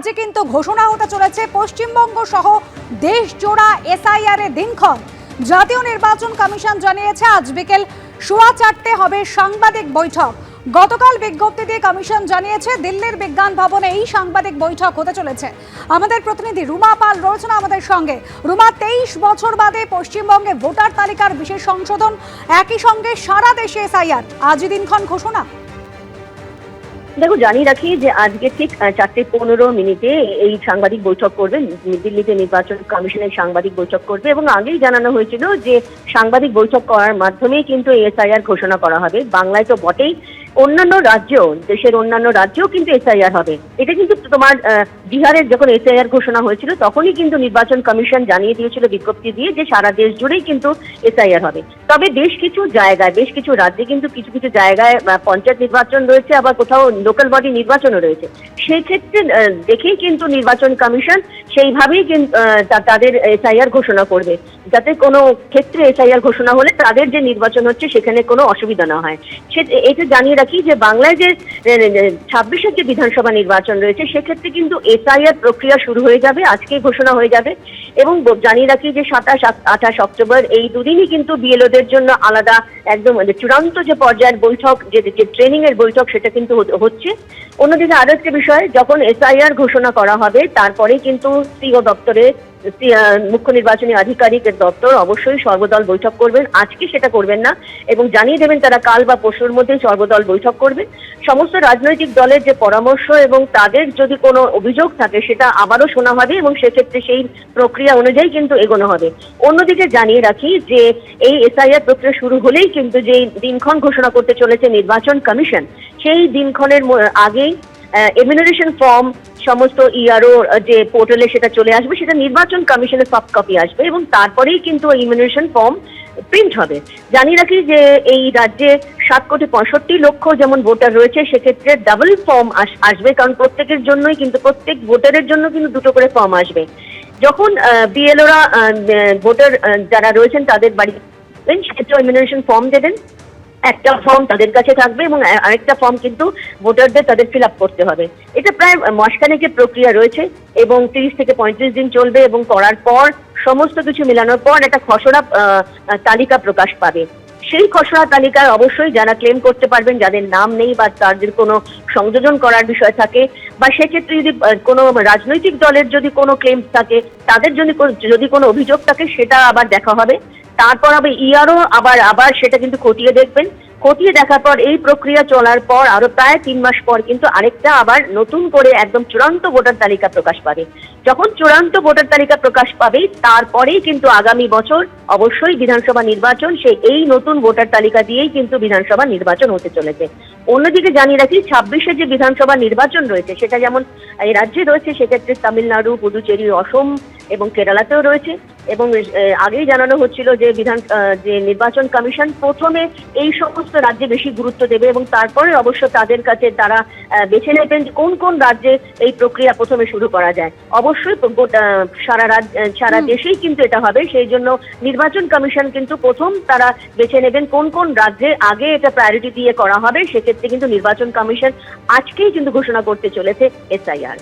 আজই কিন্তু ঘোষণা হতে চলেছে, পশ্চিমবঙ্গ সহ দেশ জোড়া এসআইআর এর দিনক্ষণ। জাতীয় নির্বাচন কমিশন জানিয়েছে, আজ বিকেল সোয়া চারটে হবে সাংবাদিক বৈঠক। গতকাল বিজ্ঞপ্তি দিয়ে কমিশন জানিয়েছে, দিল্লির বিজ্ঞান ভবনে এই সাংবাদিক বৈঠক হতে চলেছে। আমাদের প্রতিনিধি রুমা পাল রয়েছেন আমাদের সঙ্গে। রুমা, তেইশ বছর বাদে পশ্চিমবঙ্গে ভোটার তালিকার বিশেষ সংশোধন, একই সঙ্গে সারা দেশে এসআইআর। আজই দিনক্ষণ ঘোষণা। দেখো, জানিয়ে রাখি যে আজকে ঠিক চারটে পনেরো মিনিটে এই সাংবাদিক বৈঠক করবে দিল্লিতে নির্বাচন কমিশনের সাংবাদিক বৈঠক করবে এবং আগেই জানানো হয়েছিল যে সাংবাদিক বৈঠক করার মাধ্যমেই কিন্তু এসআইআর ঘোষণা করা হবে। বাংলায় তো বটেই। অন্যান্য রাজ্য দেশের অন্যান্য রাজ্যেও কিন্তু এসআইআর হবে। এটা কিন্তু তোমার বিহারের যখন এসআইআর ঘোষণা হয়েছিল, তখনই কিন্তু নির্বাচন কমিশন জানিয়ে দিয়েছিল বিজ্ঞপ্তি দিয়ে যে সারা দেশ জুড়েই কিন্তু এসআইআর হবে। তবে বেশ কিছু জায়গায়, বেশ কিছু রাজ্যে কিন্তু কিছু কিছু জায়গায় পঞ্চায়েত নির্বাচন রয়েছে, আবার কোথাও লোকাল বডি নির্বাচনও রয়েছে। সেই ক্ষেত্রে দেখেই কিন্তু নির্বাচন কমিশন সেইভাবেই কিন্তু তাদের এসআইআর ঘোষণা করবে। যাতে কোনো ক্ষেত্রে এসআইআর ঘোষণা হলে তাদের যে নির্বাচন হচ্ছে, সেখানে কোনো অসুবিধা না হয়। সে, এটা জানিয়ে রাখি যে বাংলায় যে ছাব্বিশের যে বিধানসভা নির্বাচন রয়েছে, সেক্ষেত্রে কিন্তু এসআইআর প্রক্রিয়া শুরু হয়ে যাবে, আজকে ঘোষণা হয়ে যাবে। এবং জানিয়ে রাখি যে সাতাশ আঠাশ অক্টোবর এই দুদিনই কিন্তু বিএলওদের জন্য আলাদা একদম মানে চূড়ান্ত যে পর্যায়ের বৈঠক, যে ট্রেনিং এর বৈঠক সেটা কিন্তু হচ্ছে। অন্যদিকে আরও একটি বিষয়, যখন এসআইআর ঘোষণা করা হবে তারপরে কিন্তু সিও দপ্তরে মুখ্য নির্বাচনী আধিকারিকের দপ্তর অবশ্যই সর্বদল বৈঠক করবেন। আজকে সেটা করবেন না এবং জানিয়ে দেবেন তারা কাল বা পরশুর মধ্যে সর্বদল বৈঠক করবে। সমস্ত রাজনৈতিক দলের যে পরামর্শ এবং তাদের যদি কোনো অভিযোগ থাকে, সেটা আবারও শোনা হবে এবং সেক্ষেত্রে সেই প্রক্রিয়া অনুযায়ী কিন্তু এগোনো হবে। অন্যদিকে জানিয়ে রাখি যে এই এসআইআর প্রক্রিয়া শুরু হলেই কিন্তু যে দিনক্ষণ ঘোষণা করতে চলেছে নির্বাচন কমিশন, সেই দিনক্ষণের আগেই এমিনারেশন ফর্ম সমস্ত ইআরও যে পোর্টালে সেটা চলে আসবে, সেটা নির্বাচন কমিশনের সফট কপি আসবে এবং তারপরেই কিন্তু ইমিউনেশন ফর্ম প্রিন্ট হবে। জানি রাখি যে এই রাজ্যে সাত কোটি পঁয়ষট্টি লক্ষ যেমন ভোটার রয়েছে, সেক্ষেত্রে ডাবল ফর্ম আসবে, কারণ প্রত্যেকের জন্যই কিন্তু, প্রত্যেক ভোটারের জন্য কিন্তু দুটো করে ফর্ম আসবে। যখন বিএলওরা ভোটার যারা রয়েছেন তাদের বাড়ি সেক্ষেত্রে ইমিউনেশন ফর্ম দেবেন। একটা ফর্ম তাদের কাছে থাকবে এবং আরেকটা ফর্ম কিন্তু ভোটারদের তাদের ফিল আপ করতে হবে। এটা প্রায় মাসখানেকের প্রক্রিয়া রয়েছে এবং তিরিশ থেকে পঁয়ত্রিশ দিন চলবে এবং করার পর সমস্ত কিছু মেলানোর পর একটা খসড়া তালিকা প্রকাশ পাবে। সেই খসড়া তালিকায় অবশ্যই যারা ক্লেম করতে পারবেন, যাদের নাম নেই বা তাদের কোনো সংযোজন করার বিষয় থাকে বা সেক্ষেত্রে যদি কোনো রাজনৈতিক দলের যদি কোনো ক্লেম থাকে, তাদের যদি যদি কোনো অভিযোগ থাকে, সেটা আবার দেখা হবে। তারপর আবার ইয়ারও আবার আবার সেটা কিন্তু খতিয়ে দেখবেন। খতিয়ে দেখার পর এই প্রক্রিয়া চলার পর আরও প্রায় তিন মাস পর কিন্তু আরেকটা আবার নতুন করে একদম চূড়ান্ত ভোটার তালিকা প্রকাশ পাবে। যখন চূড়ান্ত ভোটার তালিকা প্রকাশ পাবে, তারপরেই কিন্তু আগামী বছর অবশ্যই বিধানসভা নির্বাচন, সেই এই নতুন ভোটার তালিকা দিয়েই কিন্তু বিধানসভা নির্বাচন হতে চলেছে। অন্যদিকে জানিয়ে রাখি, ছাব্বিশে যে বিধানসভা নির্বাচন রয়েছে, সেটা যেমন এই রাজ্যে রয়েছে, সেক্ষেত্রে তামিলনাড়ু, পুদুচেরি, অসম এবং কেরালাতেও রয়েছে। এবং আগেই জানানো হচ্ছিল যে বিধান যে নির্বাচন কমিশন প্রথমে এই সমস্ত রাজ্যে বেশি গুরুত্ব দেবে এবং তারপরে অবশ্য তাদের কাছে তারা বেছে নেবেন যে কোন কোন রাজ্যে এই প্রক্রিয়া প্রথমে শুরু করা যায়। অবশ্যই সারা রাজ্য সারা দেশেই কিন্তু এটা হবে সেই জন্য নির্বাচন কমিশন কিন্তু প্রথম তারা বেছে নেবেন কোন কোন রাজ্যে আগে এটা প্রায়োরিটি দিয়ে করা হবে সেক্ষেত্রে কিন্তু নির্বাচন কমিশন আজকেই কিন্তু ঘোষণা করতে চলেছে এসআইআর।